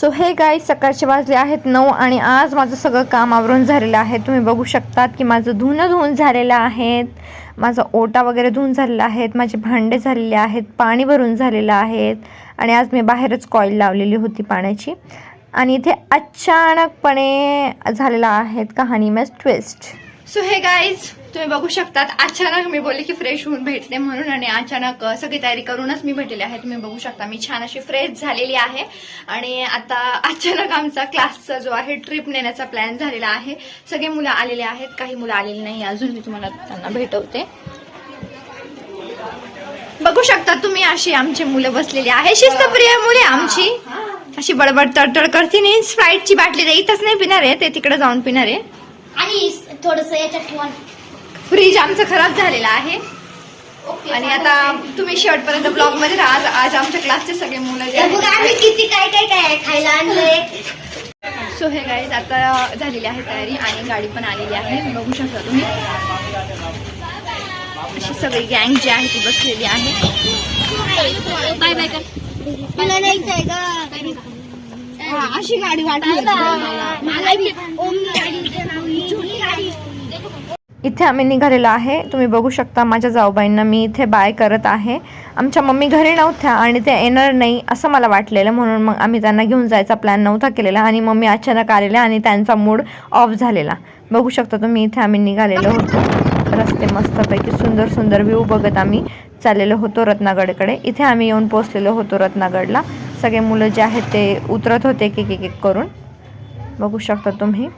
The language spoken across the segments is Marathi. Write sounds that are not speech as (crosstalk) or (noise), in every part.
सो हे गाय सकाळचे वाजले आहेत नऊ आणि आज माझं सगळं काम आवरून झालेलं आहे. तुम्ही बघू शकतात की माझं धुणं धुवून झालेलं आहेत. माझा ओटा वगैरे धुवून झालेला आहेत. माझे भांडे झालेले आहेत. पाणी भरून झालेलं आहेत. आणि आज मी बाहेरच कॉईल लावलेली होती पाण्याची. आणि इथे अचानकपणे झालेला आहेत कहाणी मॅच ट्विस्ट सो हे गाईज तुम्ही बघू शकतात अचानक मी बोलले की फ्रेश होऊन भेटते म्हणून आणि अचानक सगळी तयारी करूनच मी भेटलेली आहे तुम्ही बघू शकता मी छान अशी फ्रेश झालेली आहे. आणि आता अचानक आमचा क्लासचा जो आहे ट्रिप नेण्याचा प्लॅन झालेला आहे. सगळे मुलं आलेले आहेत काही मुलं आलेली नाही अजून मी तुम्हाला त्यांना भेटवते. बघू शकता तुम्ही अशी आमची मुलं बसलेली आहे. शिस्तप्रिय मुले आमची. अशी बडबड तडतड करते नाही. स्प्राईटची बाटली इथंच नाही पिणार आहे ते तिकडे जाऊन पिणार आहे. आणि थोडस याच्यात फ्रीज आमचं खराब झालेलं आहे. आणि आता तुम्ही शेवटपर्यंत ब्लॉगमध्ये राहा. आज आज आमच्या क्लासचे सगळे मुलं जे बघा आम्ही किती काय काय काय खायला आणलंय? सो हे गाईज आता झालेली आहे तयारी आणि गाडी पण आलेली आहे. बघू शकता तुम्ही. अशी सगळी गँग जी आहे ती बसलेली आहे. बाय बाय कर मला नाही जाय का अशी गाडी वाटली. मला बी. ओम गाडी. इथे आम्ही निघालेलो आहे. तुम्ही बघू शकता माझ्या जाऊबाईंना. मी इथे बाय करत आहे. आमच्या मम्मी घरी नव्हत्या आणि ते येणार नाही असं मला वाटलेलं. म्हणून मग आम्ही त्यांना घेऊन जायचा प्लॅन नव्हता केलेला आणि मम्मी अचानक आलेल्या आणि त्यांचा मूड ऑफ झालेला. बघू शकता तुम्ही इथे आम्ही निघालेलो होतो. रस्ते मस्तपैकी सुंदर सुंदर व्ह्यू बघत आम्ही चाललेलो होतो रत्नागडकडे. इथे आम्ही येऊन पोचलेलो होतो रत्नागडला. सगळे मुलं जे आहेत ते उतरत होते एक एक एक करून. बघू शकता तुम्ही.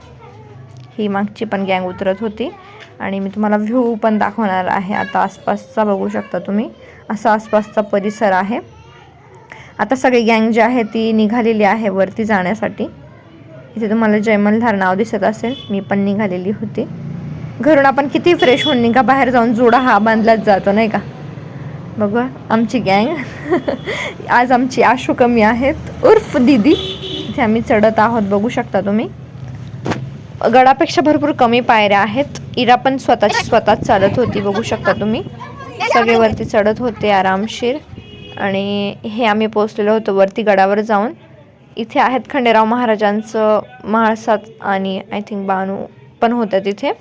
ही मागची पण गँग उतरत होती. आणि मी तुम्हाला व्ह्यू पण दाखवणार आहे. आता आसपासचा बघू शकता तुम्ही. असा आसपासचा परिसर आहे. आता सगळी गँग जी आहे ती निघालेली आहे वरती जाण्यासाठी. इथे तुम्हाला जयमलधार नाव दिसत असेल. मी पण निघालेली होती. घरून आपण किती फ्रेश होऊन निघा. बाहेर जाऊन जोडा हा बांधलाच जातो नाही का? बघू आमची गँग. (laughs) आज आमची आशू कमी आहेत. उर्फ दिदी. इथे आम्ही चढत आहोत. बघू शकता तुम्ही. गडापेक्षा भरपूर कमी पायऱ्या आहेत. इरा पण स्वतःची स्वतःच चालत होती बघू शकता तुम्ही. सगळे वरती चढत होते आरामशीर. आणि हे आम्ही पोचलेलो होतो वरती गडावर जाऊन. इथे आहेत खंडेराव महाराजांचं महाळसात आणि आय थिंक बानू पण होत्या तिथे.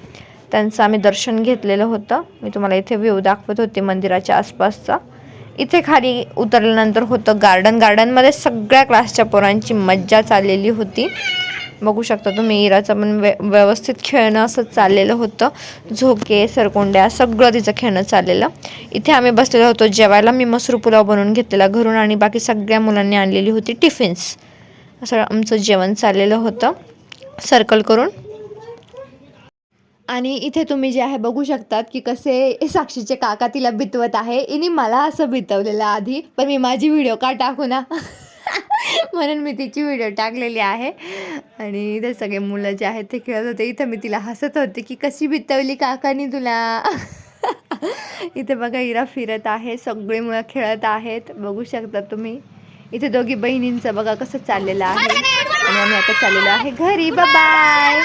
त्यांचं आम्ही दर्शन घेतलेलं होतं. मी तुम्हाला इथे व्ह्यू दाखवत होते मंदिराच्या आसपासचा. इथे खाली उतरल्यानंतर होतं गार्डन गार्डनमध्ये सगळ्या क्लासच्या पोरांची मज्जा चाललेली होती. बघू शकता तुम्ही इराचं पण व्य व्यवस्थित खेळणं असं चाललेलं होतं. झोके सरकोंड्या सगळं तिचं खेळणं चाललेलं. इथे आम्ही बसलेलो होतो जेवायला. मी मसूर पुलाव बनवून घेतलेला घरून आणि बाकी सगळ्या मुलांनी आणलेली होती टिफिन्स. असं आमचं जेवण चाललेलं होतं. सर्कल करून. आणि इथे तुम्ही जे आहे बघू शकतात की कसे साक्षीचे काका तिला बितवत आहे. इनी मला असं बितवलेलं आधी पण मी माझी व्हिडिओ का टाकू ना. म्हणून मी तिची व्हिडिओ टाकलेली आहे. आणि इथे सगळे मुलं जे आहेत ते खेळत होते. इथं मी तिला हसत होते की कशी बितवली काकानी तुला? इथे बघा इरा फिरत आहे. सगळे मुलं खेळत आहेत. बघू शकता तुम्ही. इथे दोघी बहिणींचं बघा कसं चाललेलं आहे. आणि आम्ही आता चाललेलो आहे घरी. बाय